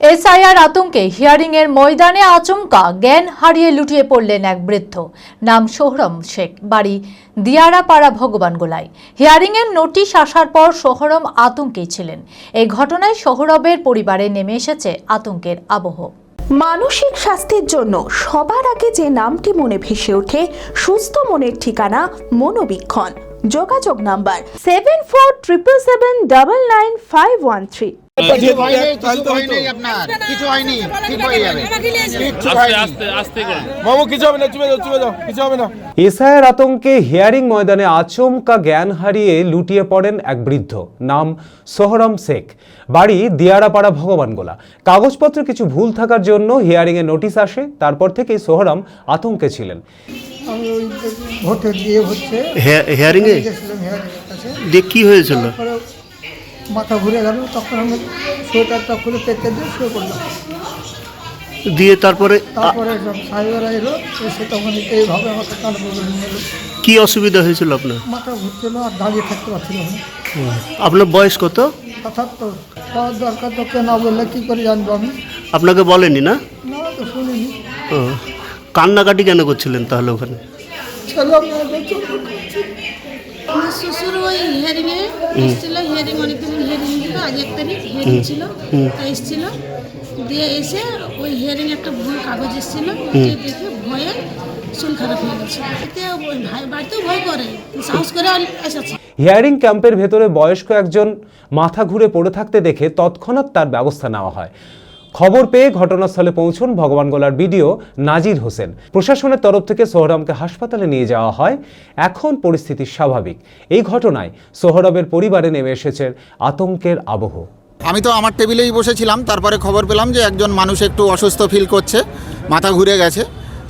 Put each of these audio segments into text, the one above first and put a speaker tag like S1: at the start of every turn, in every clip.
S1: SIR আতঙ্কে hearing এর ময়দানে আচমকা জ্ঞান হারিয়ে লুটিয়ে পড়লেন এক বৃদ্ধ। নাম সোহরম শেখ, বাড়ি দিয়ারাপাড়া ভগবান হিয়ারিং এর নোটিশ আসার পর সোহরম আতঙ্কে ছিলেন। এই ঘটনায় সোহরবের পরিবারে নেমে এসেছে আতঙ্কের আবহ।
S2: মানসিক স্বাস্থ্যের জন্য সবার আগে যে নামটি মনে ভেসে ওঠে, সুস্থ মনের ঠিকানা মনোবীক্ষণ। যোগাযোগ number seven four triple seven double nine five one three
S3: কিছু হয়নি কিছু হয়নি আপনার। কিছু হয়নি ঠিক হয়ে যাবে। কিচ্ছু
S4: আস্তে
S3: হয়নি
S4: আস্তে আস্তে করে
S5: মামু কিছু হবে না চুপে যাও চুপে যাও কিছু হবে না।
S6: এসআইয়ের আতঙ্কে হিয়ারিং ময়দানে আচমকা জ্ঞান হারিয়ে লুটিয়ে পড়েন এক বৃদ্ধ। নাম সোহরম শেখ। বাড়ি দিয়ারাপাড়া ভগবানগোলা। কাগজপত্রে কিছু ভুল থাকার জন্য হিয়ারিংয়ে নোটিশ আসে তারপর থেকেই সোহরম আতঙ্কে ছিলেন।
S7: দিয়ে হচ্ছে
S8: হেয়ারিং এ দিয়ে কি হয়েছিল?
S7: মাথা ঘুরে গেল তখন আমি সোয়েটারটা খুলে পেতে দিয়ে শুয়ে পড়লাম।
S8: দিয়ে তারপরে
S7: তারপরে সাহেবেরা এলো এসে তখন এইভাবে আমাকে কান নিয়ে এলো।
S8: কি অসুবিধা হয়েছিল আপনার?
S7: মাথা ঘুরছিল আর দাঁড়িয়ে থাকতে পারছিল না।
S8: আপনার বয়স কত?
S7: কথার তো পাওয়ার দরকার তো না বললে কী করে জানব আমি?
S8: আপনাকে বলেনি না?
S7: না তো শুনিনি।
S8: ও কান্নাকাটি কেন করছিলেন তাহলে ওখানে?
S7: ছেলে।
S9: আমার শ্বশুর ওই হিয়ারিংয়ে এসেছিল হিয়ারিং অনেকদিন হিয়ারিং ছিল আজ এক তারিখ হিয়ারিং ছিল তা এসেছিল। দিয়ে এসে ওই হিয়ারিং একটা ভুল কাগজ এসেছিল দেখে ভয়ে শরীর খারাপ হয়ে গেছে। এতে বাড়িতেও ভয় করে সাহস করে এসেছে।
S6: হিয়ারিং ক্যাম্পের ভেতরে বয়স্ক একজন মাথা ঘুরে পড়ে থাকতে দেখে তৎক্ষণাৎ তার ব্যবস্থা নেওয়া হয়। খবর পেয়ে ঘটনাস্থলে পৌঁছন ভগবান ভগবানগোলার বিডিও নাজির হোসেন। প্রশাসনের তরফ থেকে সোহরামকে হাসপাতালে নিয়ে যাওয়া হয়। এখন পরিস্থিতি স্বাভাবিক। এই ঘটনায় সোহরবের পরিবারে নেমে এসেছে আতঙ্কের আবহ।
S3: আমি তো আমার টেবিলেই বসেছিলাম, তারপরে খবর পেলাম যে একজন মানুষ একটু অসুস্থ ফিল করছে, মাথা ঘুরে গেছে।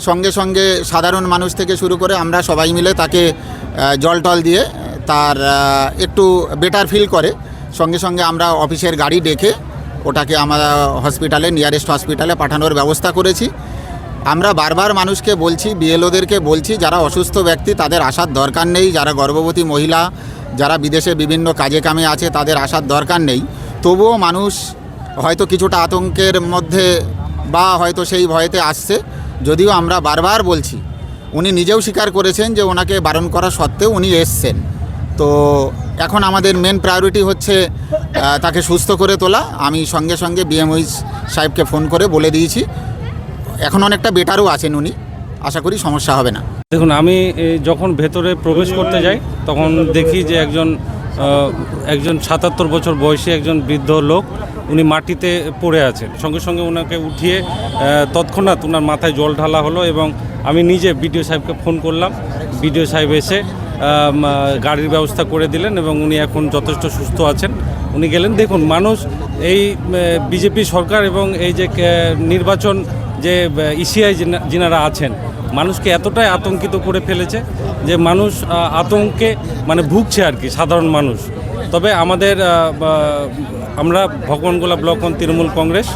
S3: সঙ্গে সঙ্গে সাধারণ মানুষ থেকে শুরু করে আমরা সবাই মিলে তাকে জল টল দিয়ে তার একটু বেটার ফিল করে। সঙ্গে সঙ্গে আমরা অফিসের গাড়ি ডেকে ওটাকে আমরা হসপিটালে নিয়ারেস্ট হসপিটালে পাঠানোর ব্যবস্থা করেছি। আমরা বারবার মানুষকে বলছি বিএলওদেরকে বলছি, যারা অসুস্থ ব্যক্তি, তাদের আসার দরকার নেই। যারা গর্ভবতী মহিলা, যারা বিদেশে বিভিন্ন কাজে কামে আছে, তাদের আসার দরকার নেই। তবুও মানুষ হয়তো কিছুটা আতঙ্কের মধ্যে বা হয়তো সেই ভয়েতে আসছে। যদিও আমরা বারবার বলছি, উনি নিজেও স্বীকার করেছেন যে ওনাকে বারণ করা সত্ত্বেও উনি এসছেন। তো এখন আমাদের মেন প্রায়োরিটি হচ্ছে তাকে সুস্থ করে তোলা। আমি সঙ্গে সঙ্গে বিএমওইস সাহেবকে ফোন করে বলে দিয়েছি। এখন অনেকটা বেটারও আছেন উনি। আশা করি সমস্যা হবে না।
S4: দেখুন, আমি যখন ভেতরে প্রবেশ করতে যাই, তখন দেখি যে একজন একজন সাতাত্তর বছর বয়সী একজন বৃদ্ধ লোক উনি মাটিতে পড়ে আছেন। সঙ্গে সঙ্গে ওনাকে উঠিয়ে তৎক্ষণাৎ ওনার মাথায় জল ঢালা হলো এবং আমি নিজে বিডিও সাহেবকে ফোন করলাম। বিডিও সাহেব এসে গাড়ির ব্যবস্থা করে দিলেন এবং উনি এখন যথেষ্ট সুস্থ আছেন। উনি গেলেন। দেখুন, মানুষ এই বিজেপি সরকার এবং এই যে নির্বাচন যে ইসিআই যিনারা আছেন, মানুষকে এতটাই আতঙ্কিত করে ফেলেছে যে, মানুষ আতঙ্কে মানে ভুগছে আর কি, সাধারণ মানুষ। তবে আমাদের আমরা ভগবানগোলা ব্লক অন তৃণমূল কংগ্রেস,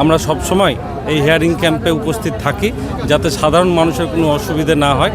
S4: আমরা সব সময় এই হিয়ারিং ক্যাম্পে উপস্থিত থাকি, যাতে সাধারণ মানুষের কোনো অসুবিধে না হয়।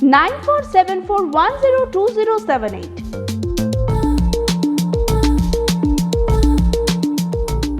S2: 947410278.